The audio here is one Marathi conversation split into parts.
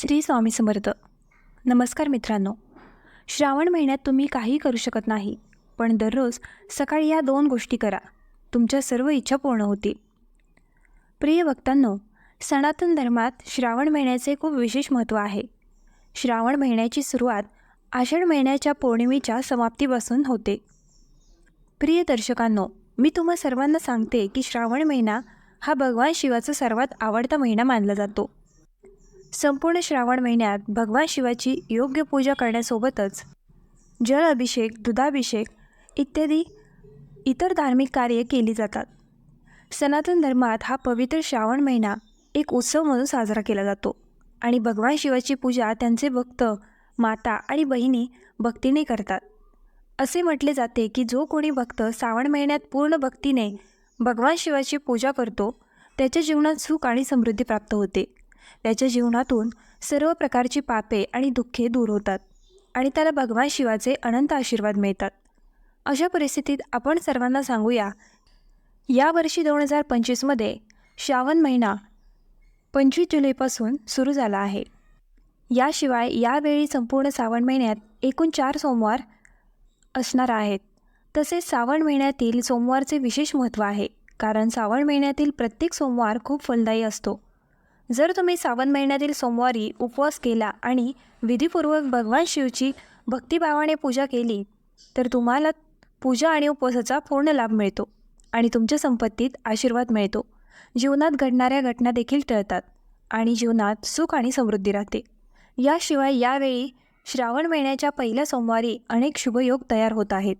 श्री स्वामी समर्थ. नमस्कार मित्रांनो. श्रावण महिन्यात तुम्ही काही करू शकत नाही पण दररोज सकाळी या दोन गोष्टी करा. तुमच्या सर्व इच्छा पूर्ण होतील. प्रिय वक्तांनो सनातन धर्मात श्रावण महिन्याचे खूप विशेष महत्त्व आहे. श्रावण महिन्याची सुरुवात आषाढ महिन्याच्या पौर्णिमेच्या समाप्तीपासून होते. प्रिय दर्शकांनो मी तुम्हा सर्वांना सांगते की श्रावण महिना हा भगवान शिवाचा सर्वात आवडता महिना मानला जातो. संपूर्ण श्रावण महिन्यात भगवान शिवाची योग्य पूजा करण्यासोबतच जल अभिषेक दुधाभिषेक इत्यादी इतर धार्मिक कार्ये केली जातात. सनातन धर्मात हा पवित्र श्रावण महिना एक उत्सव म्हणून साजरा केला जातो आणि भगवान शिवाची पूजा त्यांचे भक्त माता आणि बहिणी भक्तीने करतात. असे म्हटले जाते की जो कोणी भक्त श्रावण महिन्यात पूर्ण भक्तीने भगवान शिवाची पूजा करतो त्याच्या जीवनात सुख आणि समृद्धी प्राप्त होते. त्याच्या जीवनातून सर्व प्रकारची पापे आणि दुःखे दूर होतात आणि त्याला भगवान शिवाचे अनंत आशीर्वाद मिळतात. अशा परिस्थितीत आपण सर्वांना सांगूया यावर्षी दोन हजार पंचवीसमध्ये श्रावण महिना पंचवीस जुलैपासून सुरू झाला आहे. याशिवाय यावेळी संपूर्ण श्रावण महिन्यात एकूण चार सोमवार असणार आहेत. तसेच श्रावण महिन्यातील सोमवारचे विशेष महत्त्व आहे कारण श्रावण महिन्यातील प्रत्येक सोमवार खूप फलदायी असतो. जर तुम्ही श्रावण महिन्यातील सोमवारी उपवास केला आणि विधीपूर्वक भगवान शिवची भक्तिभावाने पूजा केली तर तुम्हाला पूजा आणि उपवासाचा पूर्ण लाभ मिळतो आणि तुमच्या संपत्तीत आशीर्वाद मिळतो. जीवनात घडणाऱ्या घटना देखील टळतात आणि जीवनात सुख आणि समृद्धी राहते. याशिवाय यावेळी श्रावण महिन्याच्या पहिल्या सोमवारी अनेक शुभयोग तयार होत आहेत.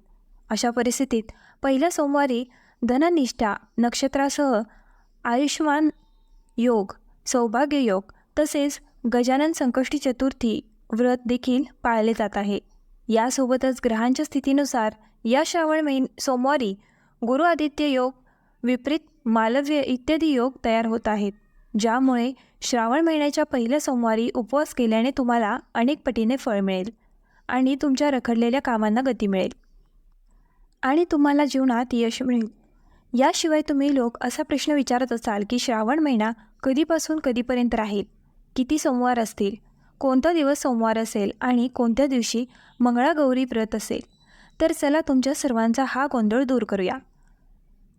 अशा परिस्थितीत पहिल्या सोमवारी धननिष्ठा नक्षत्रासह आयुष्मान योग सौभाग्य योग तसेच गजानन संकष्टी चतुर्थी व्रत देखील पाळले जात आहे. यासोबतच ग्रहांच्या स्थितीनुसार या श्रावण महिन सोमवारी गुरु आदित्य योग विपरीत मालव्य इत्यादी योग तयार होत आहेत ज्यामुळे श्रावण महिन्याच्या पहिल्या सोमवारी उपवास केल्याने तुम्हाला अनेक पटीने फळ मिळेल आणि तुमच्या रखडलेल्या कामांना गती मिळेल. आणि तुम्हाला जीवनात यश मिळेल. याशिवाय तुम्ही लोक असा प्रश्न विचारत असाल की श्रावण महिना कधीपासून कधीपर्यंत राहील? किती सोमवार असतील? कोणता दिवस सोमवार असेल? आणि कोणत्या दिवशी मंगळागौरी व्रत असेल? तर चला तुमच्या सर्वांचा हा गोंधळ दूर करूया.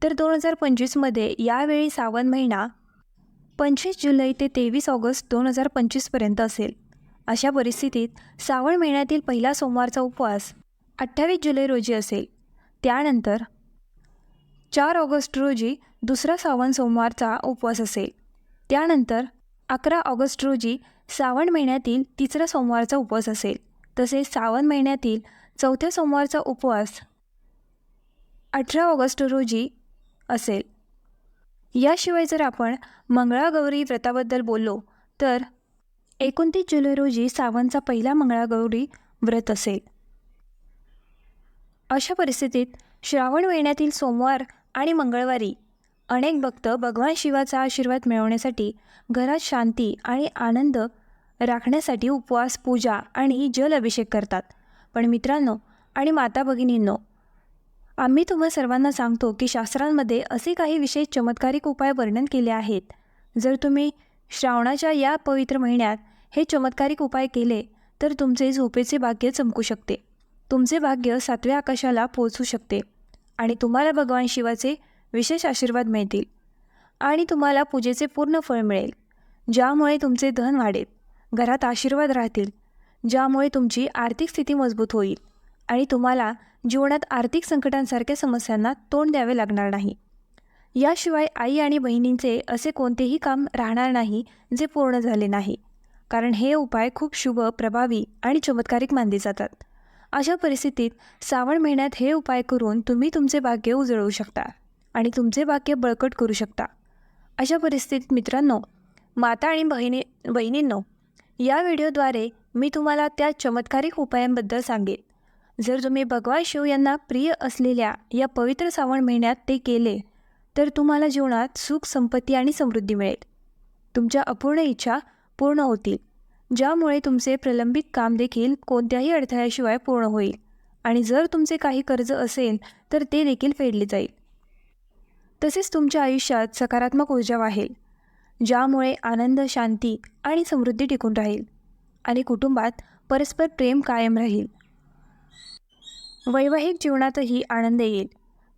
तर दोन हजार पंचवीसमध्ये यावेळी सावन महिना पंचवीस जुलै ते तेवीस ऑगस्ट दोन हजार पंचवीसपर्यंत असेल. अशा परिस्थितीत श्रावण महिन्यातील पहिला सोमवारचा उपवास अठ्ठावीस जुलै रोजी असेल. त्यानंतर चार ऑगस्ट रोजी दुसरा सावण सोमवारचा उपवास असेल. त्यानंतर अकरा ऑगस्ट रोजी श्रावण महिन्यातील तिसरा सोमवारचा उपवास असेल. तसेच श्रावण महिन्यातील चौथ्या सोमवारचा उपवास अठरा ऑगस्ट रोजी असेल. याशिवाय जर आपण मंगळागौरी व्रताबद्दल बोललो तर एकोणतीस जुलै रोजी सावनचा पहिला मंगळागौरी व्रत असेल. अशा परिस्थितीत श्रावण महिन्यातील सोमवार आणि मंगळवारी. अनेक भक्त भगवान शिवाचा आशीर्वाद मिळवण्यासाठी घरात शांती आणि आनंद राखण्यासाठी उपवास पूजा आणि जल अभिषेक करतात. पण मित्रांनो आणि माता भगिनींनो आम्ही तुम्हा सर्वांना सांगतो की शास्त्रांमध्ये असे काही विशेष चमत्कारिक उपाय वर्णन केले आहेत. जर तुम्ही श्रावणाच्या या पवित्र महिन्यात हे चमत्कारिक उपाय केले तर तुमचे झोपेचे भाग्य चमकू शकते. तुमचे भाग्य सातव्या आकाशाला पोचू शकते. आणि तुम्हाला भगवान शिवाचे विशेष आशीर्वाद मिळतील. आणि तुम्हाला पूजेचे पूर्ण फळ मिळेल. ज्यामुळे तुमचे धन वाढेल. घरात आशीर्वाद राहतील. ज्यामुळे तुमची आर्थिक स्थिती मजबूत होईल. आणि तुम्हाला जीवनात आर्थिक संकटांसारख्या समस्यांना तोंड द्यावे लागणार नाही. याशिवाय आई आणि बहिणींचे असे कोणतेही काम राहणार नाही जे पूर्ण झाले नाही. कारण हे उपाय खूप शुभ प्रभावी आणि चमत्कारिक मानले जातात. अशा परिस्थितीत श्रावण महिन्यात हे उपाय करून तुम्ही तुमचे भाग्य उजळवू शकता आणि तुमचे भाग्य बळकट करू शकता. अशा परिस्थितीत मित्रांनो माता आणि बहिणी बहिणींनो या व्हिडिओद्वारे मी तुम्हाला त्या चमत्कारिक उपायांबद्दल सांगेन. जर तुम्ही भगवान शिव यांना प्रिय असलेल्या या पवित्र श्रावण महिन्यात ते केले तर तुम्हाला जीवनात सुख संपत्ती आणि समृद्धी मिळेल. तुमच्या अपूर्ण इच्छा पूर्ण होतील. ज्यामुळे तुमचे प्रलंबित काम देखील कोणत्याही अडथळ्याशिवाय पूर्ण होईल. आणि जर तुमचे काही कर्ज असेल तर ते देखील फेडले जाईल. तसेच तुमच्या आयुष्यात सकारात्मक ऊर्जा वाहेल ज्यामुळे आनंद शांती आणि समृद्धी टिकून राहील आणि कुटुंबात परस्पर प्रेम कायम राहील. वैवाहिक जीवनातही आनंद येईल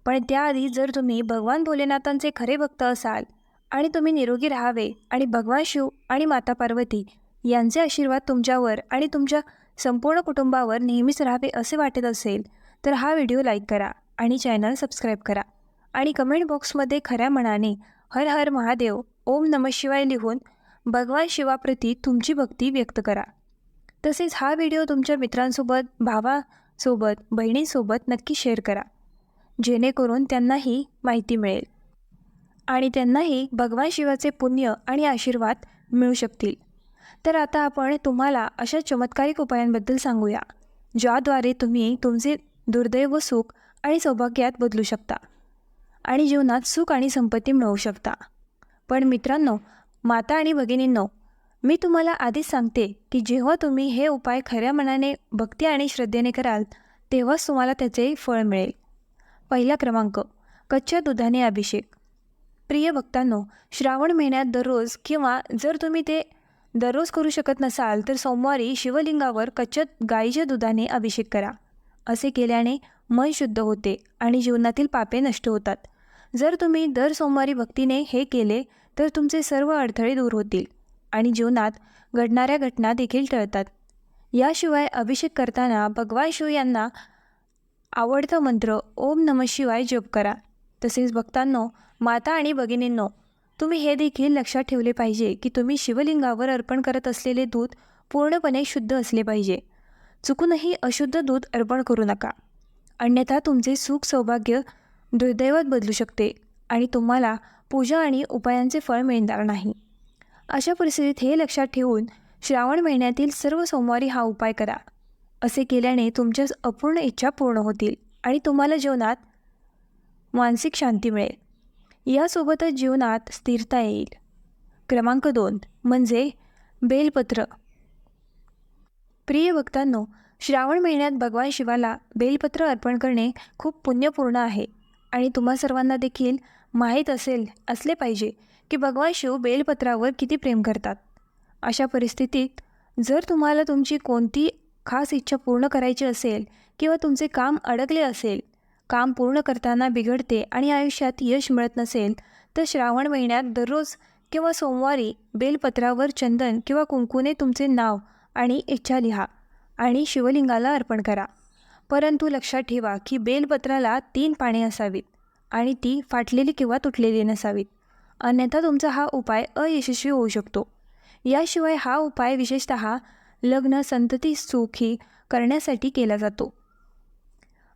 पण त्याआधी जर तुम्ही भगवान भोलेनाथांचे खरे भक्त असाल आणि तुम्ही निरोगी राहावे आणि भगवान शिव आणि माता पार्वती यांचे आशीर्वाद तुमच्यावर आणि तुमच्या संपूर्ण कुटुंबावर नेहमीच राहावे असे वाटत असेल तर हा व्हिडिओ लाईक करा आणि चॅनल सबस्क्राईब करा. आणि कमेंट बॉक्समध्ये खऱ्या मनाने हर हर महादेव ओम नम शिवाय लिहून भगवान शिवाप्रती तुमची भक्ती व्यक्त करा. तसेच हा व्हिडिओ तुमच्या मित्रांसोबत भावासोबत बहिणीसोबत नक्की शेअर करा. जेणेकरून त्यांनाही माहिती मिळेल. आणि त्यांनाही भगवान शिवाचे पुण्य आणि आशीर्वाद मिळू शकतील. तर आता आपण तुम्हाला अशा चमत्कारिक उपायांबद्दल सांगूया ज्याद्वारे तुम्ही तुमचे दुर्दैव सुख आणि सौभाग्यात बदलू शकता आणि जीवनात सुख आणि संपत्ती मिळवू शकता. पण मित्रांनो माता आणि भगिनींनो मी तुम्हाला आधीच सांगते की जेव्हा तुम्ही हे उपाय खऱ्या मनाने भक्ती आणि श्रद्धेने कराल तेव्हाच तुम्हाला त्याचे फळ मिळेल. पहिला क्रमांक कच्च्या दुधाने अभिषेक. प्रिय भक्तांनो श्रावण महिन्यात दररोज किंवा जर तुम्ही ते दररोज करू शकत नसाल तर सोमवारी शिवलिंगावर कच्चत गाईच्या दुधाने अभिषेक करा. असे केल्याने मन शुद्ध होते आणि जीवनातील पापे नष्ट होतात. जर तुम्ही दर सोमवारी भक्तीने हे केले तर तुमचे सर्व अडथळे दूर होतील आणि जीवनात घडणाऱ्या घटना देखील टळतात. याशिवाय अभिषेक करताना भगवान शिव यांना आवडता मंत्र ओम नम शिवाय जप करा. तसेच भक्तांनो माता आणि भगिनींनो तुम्ही हे देखील लक्षात ठेवले पाहिजे की तुम्ही शिवलिंगावर अर्पण करत असलेले दूध पूर्णपणे शुद्ध असले पाहिजे. चुकूनही अशुद्ध दूध अर्पण करू नका. अन्यथा तुमचे सुख सौभाग्य दुर्दैवात बदलू शकते आणि तुम्हाला पूजा आणि उपायांचे फळ मिळणार नाही. अशा परिस्थितीत हे लक्षात ठेवून श्रावण महिन्यातील सर्व सोमवारी हा उपाय करा. असे केल्याने तुमच्या अपूर्ण इच्छा पूर्ण होतील आणि तुम्हाला जीवनात मानसिक शांती मिळेल. यासोबतच जीवनात स्थिरता येईल. क्रमांक दोन म्हणजे बेलपत्र. प्रिय भक्तांनो श्रावण महिन्यात भगवान शिवाला बेलपत्र अर्पण करणे खूप पुण्यपूर्ण आहे आणि तुम्हा सर्वांना देखील माहीत असेल असले पाहिजे की भगवान शिव बेलपत्रावर किती प्रेम करतात. अशा परिस्थितीत जर तुम्हाला तुमची कोणती खास इच्छा पूर्ण करायची असेल किंवा तुमचे काम अडकले असेल काम पूर्ण करताना बिघडते आणि आयुष्यात यश मिळत नसेल तर श्रावण महिन्यात दररोज किंवा सोमवारी बेलपत्रावर चंदन किंवा कुंकूने तुमचे नाव आणि इच्छा लिहा आणि शिवलिंगाला अर्पण करा. परंतु लक्षात ठेवा की बेलपत्राला तीन पाने असावीत आणि ती फाटलेली किंवा तुटलेली नसावीत. अन्यथा तुमचा हा उपाय अयशस्वी होऊ शकतो. याशिवाय हा उपाय विशेषतः लग्न संतती सुखी करण्यासाठी केला जातो.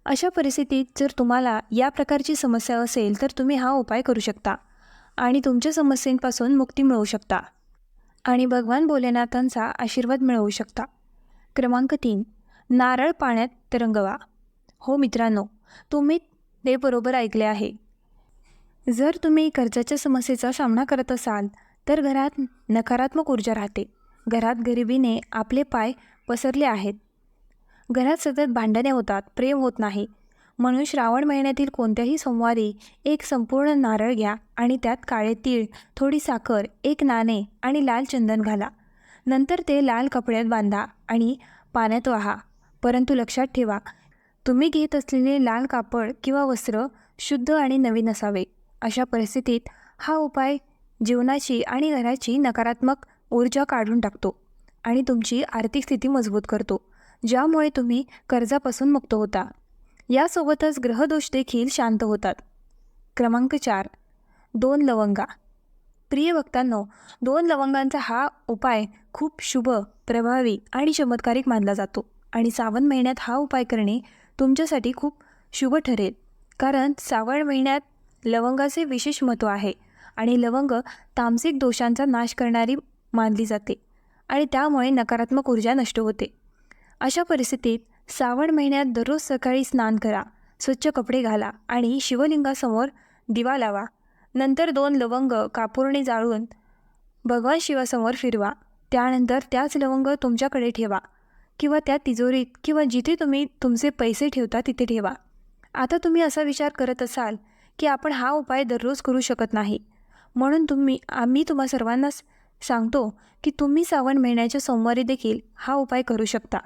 अशा परिस्थितीत जर तुम्हाला या प्रकारची समस्या असेल तर तुम्ही हा उपाय करू शकता आणि तुमच्या समस्येपासून मुक्ती मिळवू शकता. आणि भगवान भोलेनाथांचा आशीर्वाद मिळवू शकता. क्रमांक तीन नारळ पाण्यात तरंगवा. हो मित्रांनो तुम्ही ते बरोबर ऐकले आहे. जर तुम्ही कर्जाच्या समस्येचा सामना करत असाल तर घरात नकारात्मक ऊर्जा राहते. घरात गरिबीने आपले पाय पसरले आहेत. घरात सतत भांडणे होतात प्रेम होत नाही. म्हणून श्रावण महिन्यातील कोणत्याही सोमवारी एक संपूर्ण नारळ घ्या आणि त्यात काळे तीळ थोडी साखर एक नाणे आणि लाल चंदन घाला. नंतर ते लाल कपड्यात बांधा आणि पाण्यात वाहा. परंतु लक्षात ठेवा तुम्ही घेत असलेले लाल कापड किंवा वस्त्र शुद्ध आणि नवीन असावे. अशा परिस्थितीत हा उपाय जीवनाची आणि घराची नकारात्मक ऊर्जा काढून टाकतो आणि तुमची आर्थिक स्थिती मजबूत करतो. ज्यामुळे तुम्ही कर्जापासून मुक्त होता. यासोबतच ग्रहदोष देखील शांत होतात. क्रमांक चार. दोन लवंगा. प्रिय भक्तांनो दोन लवंगांचा हा उपाय खूप शुभ प्रभावी आणि चमत्कारिक मानला जातो आणि श्रावण महिन्यात हा उपाय करणे तुमच्यासाठी खूप शुभ ठरेल. कारण श्रावण महिन्यात लवंगाचे विशेष महत्त्व आहे आणि लवंग तामसिक दोषांचा नाश करणारी मानली जाते आणि त्यामुळे नकारात्मक ऊर्जा नष्ट होते. अशा परिस्थितीत श्रावण महिन्यात दररोज सकाळी स्नान करा स्वच्छ कपडे घाला आणि शिवलिंगासमोर दिवा लावा. नंतर दोन लवंग कापूरने जाळून भगवान शिवासमोर फिरवा. त्यानंतर त्याच लवंग तुमच्याकडे ठेवा किंवा त्या तिजोरीत किंवा जिथे तुम्ही तुमचे पैसे ठेवता तिथे ठेवा. आता तुम्ही असा विचार करत असाल की आपण हा उपाय दररोज करू शकत नाही. म्हणून तुम्ही आम्ही तुम्हा सर्वांना सांगतो की तुम्ही श्रावण महिन्याच्या सोमवारी देखील हा उपाय करू शकता.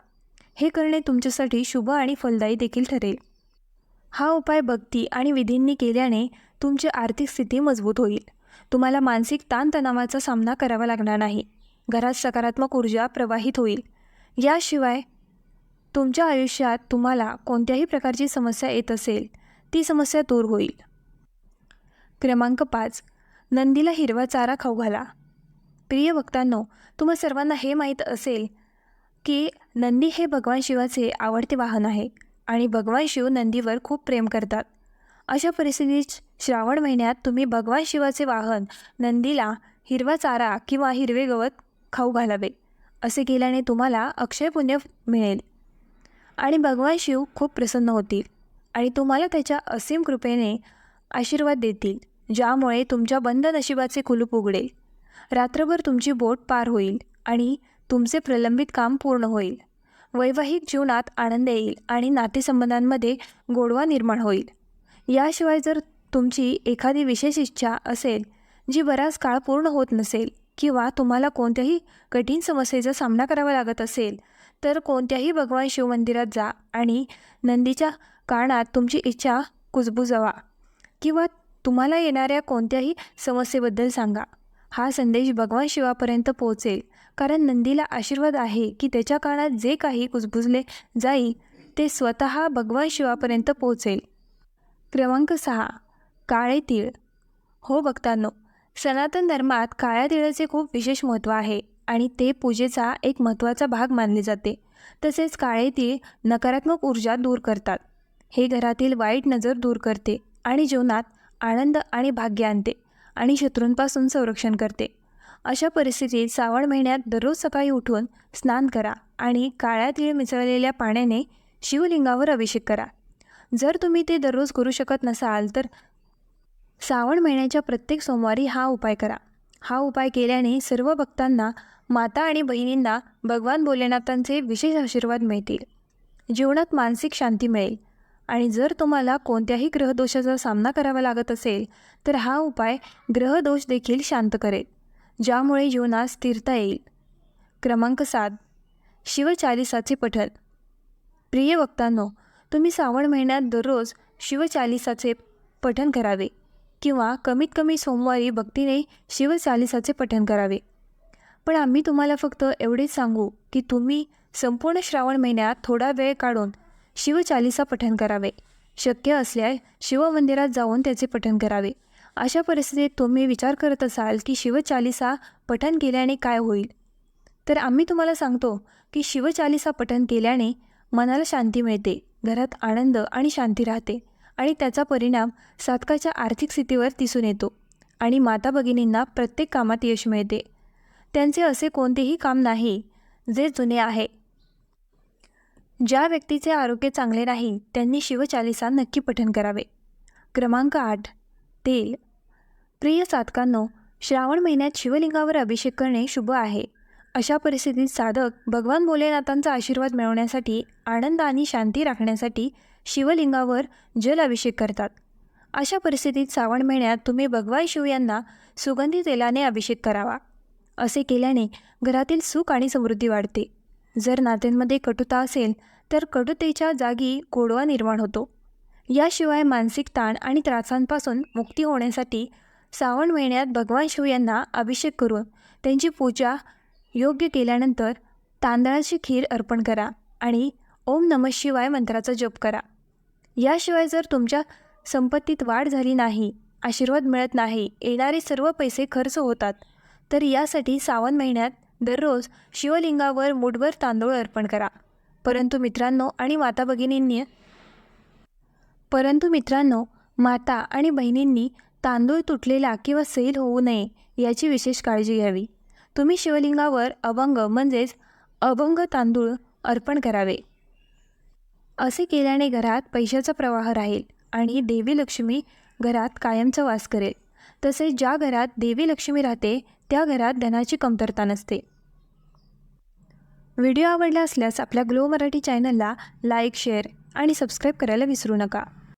हे करणे तुमच्यासाठी शुभ आणि फलदायी देखील ठरेल. हा उपाय भक्ती आणि विधींनी केल्याने तुमची आर्थिक स्थिती मजबूत होईल. तुम्हाला मानसिक ताणतणावाचा सामना करावा लागणार नाही. घरात सकारात्मक ऊर्जा प्रवाहित होईल. याशिवाय तुमच्या आयुष्यात तुम्हाला कोणत्याही प्रकारची समस्या येत असेल ती समस्या दूर होईल. क्रमांक पाच. नंदीला हिरवा चारा खाऊ घाला. प्रिय भक्तांनो तुम्हा सर्वांना हे माहीत असेल की नंदी हे भगवान शिवाचे आवडते वाहन आहे आणि भगवान शिव नंदीवर खूप प्रेम करतात. अशा परिस्थितीत श्रावण महिन्यात तुम्ही भगवान शिवाचे वाहन नंदीला हिरवा चारा किंवा हिरवे गवत खाऊ घालावे असे केल्याने तुम्हाला अक्षय पुण्य मिळेल. आणि भगवान शिव खूप प्रसन्न होतील आणि तुम्हाला त्याच्या असीम कृपेने आशीर्वाद देतील ज्यामुळे तुमच्या बंद नशिबाचे कुलूप उघडेल. रात्रभर तुमची बोट पार होईल आणि तुमचे प्रलंबित काम पूर्ण होईल. वैवाहिक जीवनात आनंद येईल आणि नातेसंबंधांमध्ये गोडवा निर्माण होईल. याशिवाय जर तुमची एखादी विशेष इच्छा असेल जी बराच काळ पूर्ण होत नसेल किंवा तुम्हाला कोणत्याही कठीण समस्येचा सामना करावा लागत असेल तर कोणत्याही भगवान शिव मंदिरात जा आणि नंदीच्या कानात तुमची इच्छा कुजबुजवा किंवा तुम्हाला येणाऱ्या कोणत्याही समस्येबद्दल सांगा. हा संदेश भगवान शिवापर्यंत पोहोचेल. कारण नंदीला आशीर्वाद आहे की त्याच्या कानात जे काही कुजबुजले जाईल ते स्वतः भगवान शिवापर्यंत पोहोचेल. क्रमांक सहा. काळे तीळ. हो भक्तांनो सनातन धर्मात काळ्या तिळाचे खूप विशेष महत्त्व आहे आणि ते पूजेचा एक महत्त्वाचा भाग मानले जाते. तसेच काळे तीळ नकारात्मक ऊर्जा दूर करतात. हे घरातील वाईट नजर दूर करते आणि जीवनात आनंद आणि भाग्य आणते आणि शत्रूंपासून संरक्षण करते. अशा परिस्थितीत श्रावण महिन्यात दररोज सकाळी उठून स्नान करा आणि काळ्या तीळ मिसळलेल्या पाण्याने शिवलिंगावर अभिषेक करा. जर तुम्ही ते दररोज करू शकत नसाल तर श्रावण महिन्याच्या प्रत्येक सोमवारी हा उपाय करा. हा उपाय केल्याने सर्व भक्तांना माता आणि बहिणींना भगवान भोलेनाथांचे विशेष आशीर्वाद मिळतील. जीवनात मानसिक शांती मिळेल. आणि जर तुम्हाला कोणत्याही ग्रहदोषाचा सामना करावा लागत असेल तर हा उपाय ग्रहदोष देखील शांत करेल. ज्यामुळे जीवनात स्थिरता येईल. क्रमांक सात. शिवचालिसाचे पठण. प्रिय वक्तांनो तुम्ही श्रावण महिन्यात दररोज शिवचालिसाचे पठण करावे किंवा कमीत कमी सोमवारी भक्तीने शिवचालिसाचे पठण करावे. पण आम्ही तुम्हाला फक्त एवढेच सांगू की तुम्ही संपूर्ण श्रावण महिन्यात थोडा वेळ काढून शिवचालिसा पठण करावे. शक्य असल्यास शिवमंदिरात जाऊन त्याचे पठण करावे. अशा परिस्थितीत तुम्ही विचार करत असाल की शिवचालिसा पठण केल्याने काय होईल? तर आम्ही तुम्हाला सांगतो की शिवचालिसा पठण केल्याने मनाला शांती मिळते घरात आनंद आणि शांती राहते आणि त्याचा परिणाम साधकाच्या आर्थिक स्थितीवर दिसून येतो आणि माता भगिनींना प्रत्येक कामात यश मिळते. त्यांचे असे कोणतेही काम नाही जे जुने आहे. ज्या व्यक्तीचे आरोग्य चांगले नाही त्यांनी शिवचालिसा नक्की पठण करावे. क्रमांक आठ. तेल. प्रिय साधकांनो श्रावण महिन्यात शिवलिंगावर अभिषेक करणे शुभ आहे. अशा परिस्थितीत साधक भगवान भोलेनाथांचा आशीर्वाद मिळवण्यासाठी आनंद आणि शांती राखण्यासाठी शिवलिंगावर जल अभिषेक करतात. अशा परिस्थितीत श्रावण महिन्यात तुम्ही भगवान शिव यांना सुगंधी तेलाने अभिषेक करावा. असे केल्याने घरातील सुख आणि समृद्धी वाढते. जर नात्यांमध्ये कटुता असेल तर कटुतेच्या जागी गोडवा निर्माण होतो. याशिवाय मानसिक ताण आणि त्रासांपासून मुक्ती होण्यासाठी श्रावण महिन्यात भगवान शिव यांना अभिषेक करून त्यांची पूजा योग्य केल्यानंतर तांदळाची खीर अर्पण करा आणि ओम नम शिवाय मंत्राचा जप करा. याशिवाय जर तुमच्या संपत्तीत वाढ झाली नाही आशीर्वाद मिळत नाही येणारे सर्व पैसे खर्च होतात तर यासाठी सावन महिन्यात दररोज शिवलिंगावर मुठभर तांदूळ अर्पण करा. परंतु मित्रांनो आणि माता भगिनींनी परंतु मित्रांनो माता आणि बहिणींनी तांदूळ तुटलेला किंवा सैल होऊ नये याची विशेष काळजी घ्यावी. तुम्ही शिवलिंगावर अभंग म्हणजेच अभंग तांदूळ अर्पण करावे. असे केल्याने घरात पैशाचा प्रवाह राहील आणि देवी लक्ष्मी घरात कायमचा वास करेल. तसेच ज्या घरात देवी लक्ष्मी राहते त्या घरात धनाची कमतरता नसते. व्हिडिओ आवडला असल्यास आपल्या ग्लो मराठी चॅनलला लाईक शेअर आणि सबस्क्राईब करायला विसरू नका.